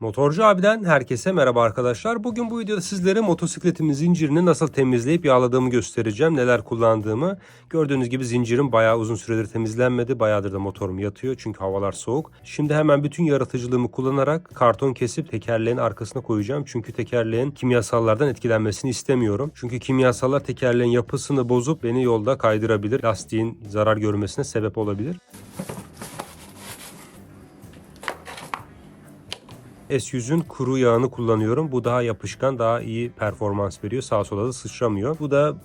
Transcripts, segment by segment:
Motorcu abiden herkese merhaba arkadaşlar. Bugün bu videoda sizlere motosikletimin zincirini nasıl temizleyip yağladığımı göstereceğim. Neler kullandığımı. Gördüğünüz gibi zincirim bayağı uzun süredir temizlenmedi. Bayağıdır da motorum yatıyor çünkü havalar soğuk. Şimdi hemen bütün yaratıcılığımı kullanarak karton kesip tekerleğin arkasına koyacağım. Çünkü tekerleğin kimyasallardan etkilenmesini istemiyorum. Çünkü kimyasallar tekerleğin yapısını bozup beni yolda kaydırabilir. Lastiğin zarar görmesine sebep olabilir. S100'ün kuru yağını kullanıyorum. Bu daha yapışkan, daha iyi performans veriyor. Sağa sola da sıçramıyor. Bu da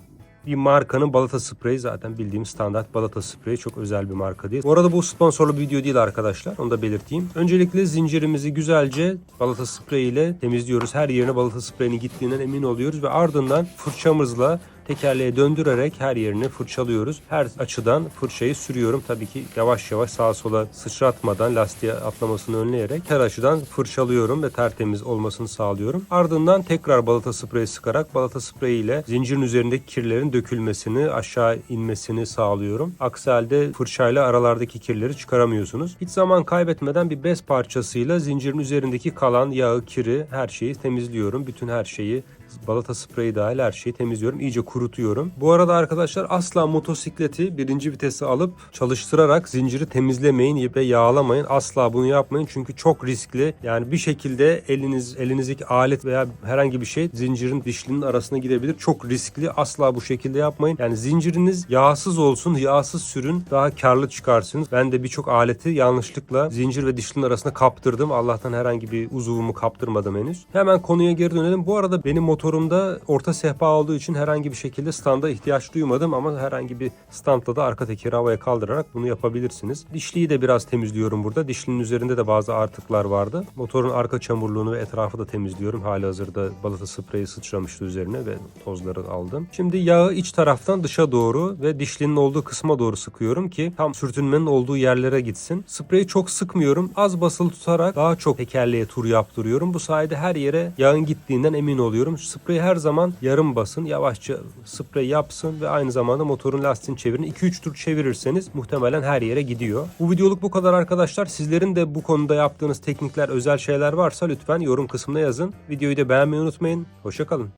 bir markanın balata spreyi zaten bildiğim standart balata spreyi çok özel bir marka değil. Bu arada bu sponsorlu video değil arkadaşlar. Onu da belirteyim. Öncelikle zincirimizi güzelce balata spreyi ile temizliyoruz. Her yerine balata spreyinin gittiğinden emin oluyoruz ve ardından fırçamızla tekerleğe döndürerek her yerini fırçalıyoruz. Her açıdan fırçayı sürüyorum. Tabii ki yavaş yavaş sağa sola sıçratmadan lastiğe atlamasını önleyerek her açıdan fırçalıyorum ve tertemiz olmasını sağlıyorum. Ardından tekrar balata spreyi sıkarak balata spreyi ile zincirin üzerindeki kirlerin dökülmesini, aşağı inmesini sağlıyorum. Aksi halde fırçayla aralardaki kirleri çıkaramıyorsunuz. Hiç zaman kaybetmeden bir bez parçasıyla zincirin üzerindeki kalan yağı, kiri, her şeyi temizliyorum. Bütün her şeyi balata spreyi dahil her şeyi temizliyorum. İyice kurutuyorum. Bu arada arkadaşlar asla motosikleti birinci vitese alıp çalıştırarak zinciri temizlemeyin ve yağlamayın. Asla bunu yapmayın çünkü çok riskli. Yani bir şekilde eliniz elinizdeki alet veya herhangi bir şey zincirin dişlinin arasına gidebilir. Çok riskli. Asla bu şekilde yapmayın. Yani zinciriniz yağsız olsun, yağsız sürün. Daha karlı çıkarsınız. Ben de birçok aleti yanlışlıkla zincir ve dişlinin arasına kaptırdım. Allah'tan herhangi bir uzuvumu kaptırmadım henüz. Hemen konuya geri dönelim. Bu arada benim motorumda orta sehpa olduğu için herhangi bir şekilde standa ihtiyaç duymadım ama herhangi bir standla da arka tekeri havaya kaldırarak bunu yapabilirsiniz. Dişliyi de biraz temizliyorum burada. Dişlinin üzerinde de bazı artıklar vardı. Motorun arka çamurluğunu ve etrafı da temizliyorum. Hali hazırda balata spreyi sıçramıştı üzerine ve tozları aldım. Şimdi yağı iç taraftan dışa doğru ve dişlinin olduğu kısma doğru sıkıyorum ki tam sürtünmenin olduğu yerlere gitsin. Spreyi çok sıkmıyorum. Az basılı tutarak daha çok tekerleğe tur yaptırıyorum. Bu sayede her yere yağın gittiğinden emin oluyorum. Spreyi her zaman yarım basın. Yavaşça sprey yapsın ve aynı zamanda motorun lastiğini çevirin. 2-3 tur çevirirseniz muhtemelen her yere gidiyor. Bu videoluk bu kadar arkadaşlar. Sizlerin de bu konuda yaptığınız teknikler, özel şeyler varsa lütfen yorum kısmına yazın. Videoyu da beğenmeyi unutmayın. Hoşçakalın.